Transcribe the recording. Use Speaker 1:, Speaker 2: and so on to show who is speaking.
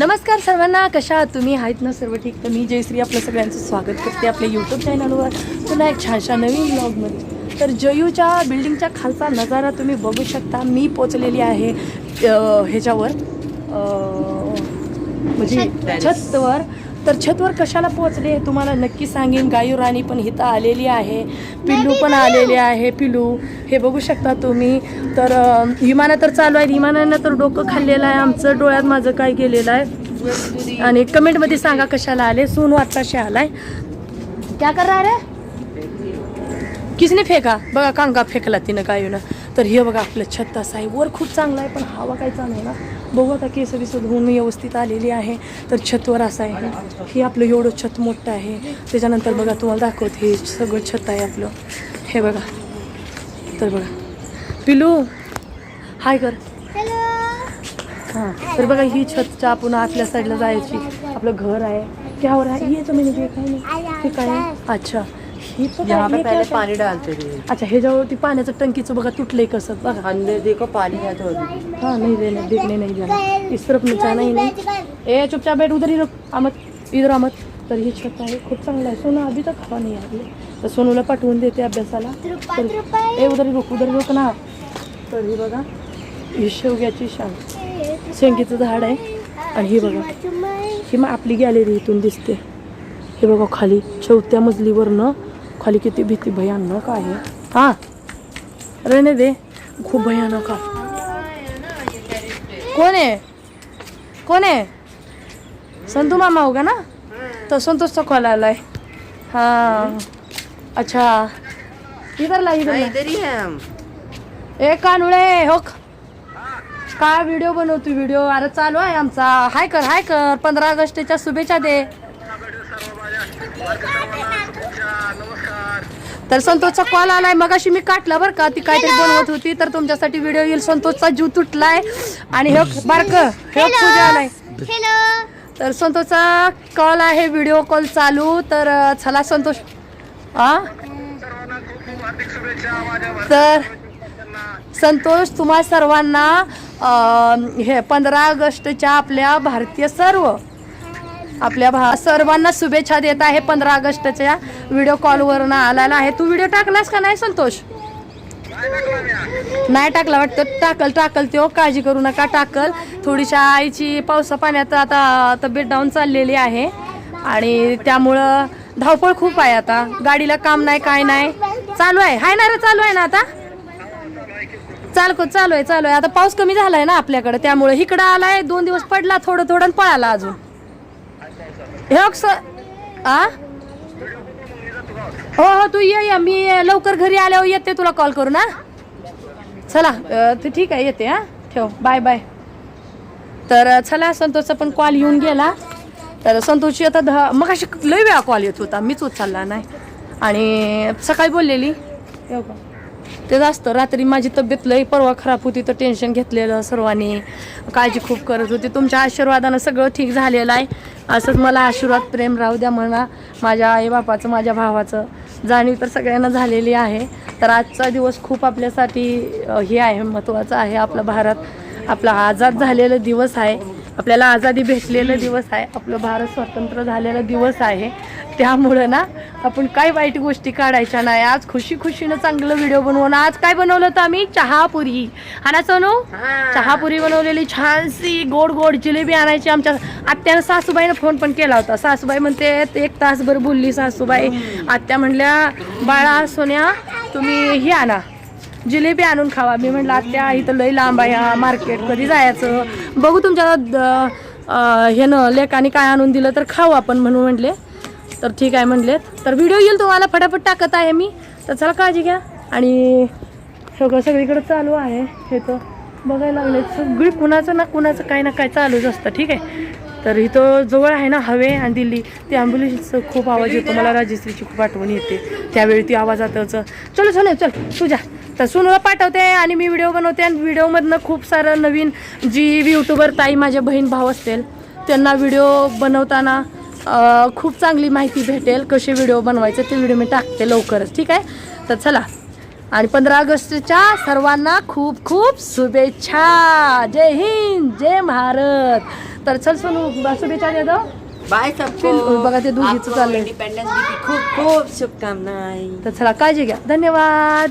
Speaker 1: नमस्कार सर्वांना कशा आहात तुम्ही? आहेत ना सर्व ठीक? तर मी जयश्री आपलं सगळ्यांचं स्वागत करते आपल्या यूट्यूब चॅनलवर पुन्हा एक छानशा नवीन ब्लॉगमध्ये तर जयूच्या बिल्डिंगच्या खालचा नजारा तुम्ही बघू शकता. मी पोचलेली आहे ह्याच्यावर म्हणजे छतवर. तर छतवर कशाला पोहोचले तुम्हाला नक्की सांगेन. गायू राणी पण इथं आलेली आहे. पिल्लू पण आलेले आहे. पिल्लू हे बघू शकता तुम्ही. तर विमाना तर चालू आहे विमानानं तर डोकं खाल्लेलं आहे. आमचं डोळ्यात माझं काय गेलेलं आहे. आणि कमेंटमध्ये सांगा कशाला आले. सोनू आत्ताशी आलाय. क्या कर रहा रे? किसने फेका? बघा कांगा फेकला तिनं गायूनं. तर हे बघा आपलं छत असं आहे. वर खूप चांगलं आहे पण हवा काय चालू ना? बघू आता केस बिस धुवून व्यवस्थित आलेली आहे तर छतवर असं आहे. हे आपलं एवढं छत मोठं आहे. त्याच्यानंतर बघा तुम्हाला दाखवते हे सगळं छत आहे आपलं. हे बघा. तर बघा. पिलू हाय कर. हां. तर बघा ही छतच्या आपण आतल्या साईडला जायची आपलं घर आहे. त्यावर आहे. ये तुम्ही म्हणजे काय नाही. काय आहे? अच्छा. ही पण
Speaker 2: यहाँ पे
Speaker 1: हे
Speaker 2: पहले पानी डालते थे
Speaker 1: अच्छा ह्याच्यावरती पाण्याचं टंकीचं बघा तुटलंय कसं बघा.
Speaker 2: अंदर देखो पानी है तो
Speaker 1: हाँ नहीं देना देखने नहीं जाना इस तरफ में जाना ही नहीं. ए चुपचाप बैठ उधर ही रुक अहमद इधर अहमद तर ही छत आहे खूप चांगलं आहे. सोनं अभी तक हवा नाही आली तर सोनूला पाठवून देते अभ्यासाला. तर ए उधर ही रुक उधर ही रुक ना. तर ही बघा ही शेवग्याची शांग शेंगीचं झाड आहे. आणि ही बघा ही मग आपली गॅलरी इथून दिसते. हे बघा खाली चौथ्या मजलीवरनं खाली किती भीती भयानक आहे. हा. रहने दे. खूप भयानक आहे. कोण आहे? कोण आहे? संतू मामा होगा ना? तो संतोषचा कॉल आलाय हा. अच्छा. इधर ला इधर ला.
Speaker 2: इधर ही है हम.
Speaker 1: ए कानुळे हो काय व्हिडिओ बनवतो व्हिडिओ अरे चालू आहे आमचा. हाय कर हाय कर. पंधरा ऑगस्टच्या शुभेच्छा दे. तर संतोषचा कॉल आलाय. मगाशी मी काटला बरं का? ती काहीतरी बनवत होती. तर तुमच्यासाठी व्हिडिओ येईल. संतोषचा जीव तुटलाय. आणि हे बारक हे पूजा आलाय. तर संतोषचा कॉल आहे. व्हिडिओ कॉल चालू. तर अं, चला संतोष. आ? तर संतोष तुम्हा सर्वांना हे पंधरा ऑगस्टच्या आपल्या भारतीय सर्व आपल्या भा सर्वांना शुभेच्छा देत आहे पंधरा ऑगस्टच्या व्हिडिओ कॉलवरनं आलेला आहे. तू व्हिडिओ टाकलास का? नाही संतोष? नाही टाकला वाटतं? टाकल टाकल ते हो, काळजी करू नका टाकल. थोडीशा आईची पावसा पाण्यात आता तब्येत डाऊन चाललेली आहे. आणि त्यामुळं धावपळ खूप आहे आता. गाडीला काम नाही काय नाही. चालू आहे. हाय ना रे चालू आहे ना आता? चालको चालू आहे चालू आहे. आता पाऊस कमी झालाय ना आपल्याकडे. त्यामुळे इकडं आलाय दोन दिवस पडला थोडं थोडं आणि पळाला अजून. हे आ? हो हो तू ये ये. मी लवकर घरी आल्यावर येते तुला कॉल करू ना चला ते ठीक आहे येते हा? ठेव. बाय बाय तर चला संतोषचा पण कॉल येऊन गेला. तर संतोषची आता ध मग अशी लय वेळा कॉल येत होता. मीच उचलला नाही. आणि सकाळी बोललेली. येऊ का? ते जास्त रात्री माझी तब्येत लई परवा खराब होती तर टेन्शन घेतलेलं सर्वांनी. काळजी खूप करत होती. तुमच्या आशीर्वादानं सगळं ठीक झालेलं आहे. असंच मला आशीर्वाद प्रेम राहू द्या म्हणा. माझ्या आईबापाचं माझ्या भावाचं जाणीव तर सगळ्यांना झालेली आहे. तर आजचा दिवस खूप आपल्यासाठी हे आहे महत्त्वाचं आहे आपला भारत. आपला आझाद झालेला दिवस आहे. आपल्याला आझादी भेटलेला दिवस आहे. आपलं भारत स्वतंत्र झालेला दिवस आहे. त्यामुळं ना आपण काय वाईट गोष्टी काढायच्या नाही. आज खुशी खुशीनं चांगलं व्हिडिओ बनवून आज काय बनवलं होतं आम्ही? चहापुरी. हा ना सोनू? चहापुरी बनवलेली छानशी गोड गोड जिलेबी आणायची आमच्या आत्यानं सासूबाईनं फोन पण केला होता. सासूबाई म्हणते एक तासभर बोलली सासूबाई. आत्या म्हणल्या बाळा सोन्या तुम्ही ही आणा. जिलेबी आणून खावा. मी म्हटलं आत्या इथं लई लांब आहे मार्केट कधी जायचं? बघू तुमच्या ह्यानं लेकाने काय आणून दिलं तर खाऊ आपण म्हणून म्हटले. तर ठीक आहे म्हणलेत. तर व्हिडिओ येईल तुम्हाला फटाफट टाकत आहे मी. तर चला काळजी घ्या. आणि सगळं सगळीकडे चालू आहे. हे तर बघायला लागले सगळी कुणाचं ना कुणाचं काही ना काही चालूच असतं. ठीक आहे? तर इथं जवळ आहे ना हवे आणि दिल्ली. ते ॲम्ब्युलन्सचं खूप आवाज येतो. मला राजश्रीची खूप आठवण येते. त्यावेळी ती आवाजातच चलो चल चल तुझ्या तर सुनूला पाठवते आणि मी व्हिडिओ बनवते. आणि व्हिडिओमधनं खूप सारं नवीन जी यूट्यूबर ताई माझ्या बहीण भाव असतील त्यांना व्हिडिओ बनवताना खूप चांगली माहिती भेटेल कसे व्हिडिओ बनवायचे ते व्हिडिओ मी टाकते लवकरच ठीक आहे? तर चला. आणि पंधरा ऑगस्टच्या सर्वांना खूप खूप शुभेच्छा. जय हिंद जय भारत. तर चल सोनू शुभेच्छा दे दो
Speaker 2: बाय सबको.
Speaker 1: बघा ते दोघीचं
Speaker 2: आपको
Speaker 1: चाललंय.
Speaker 2: खूप खूप शुभकामनाएं.
Speaker 1: तर चला काळजी घ्या. धन्यवाद.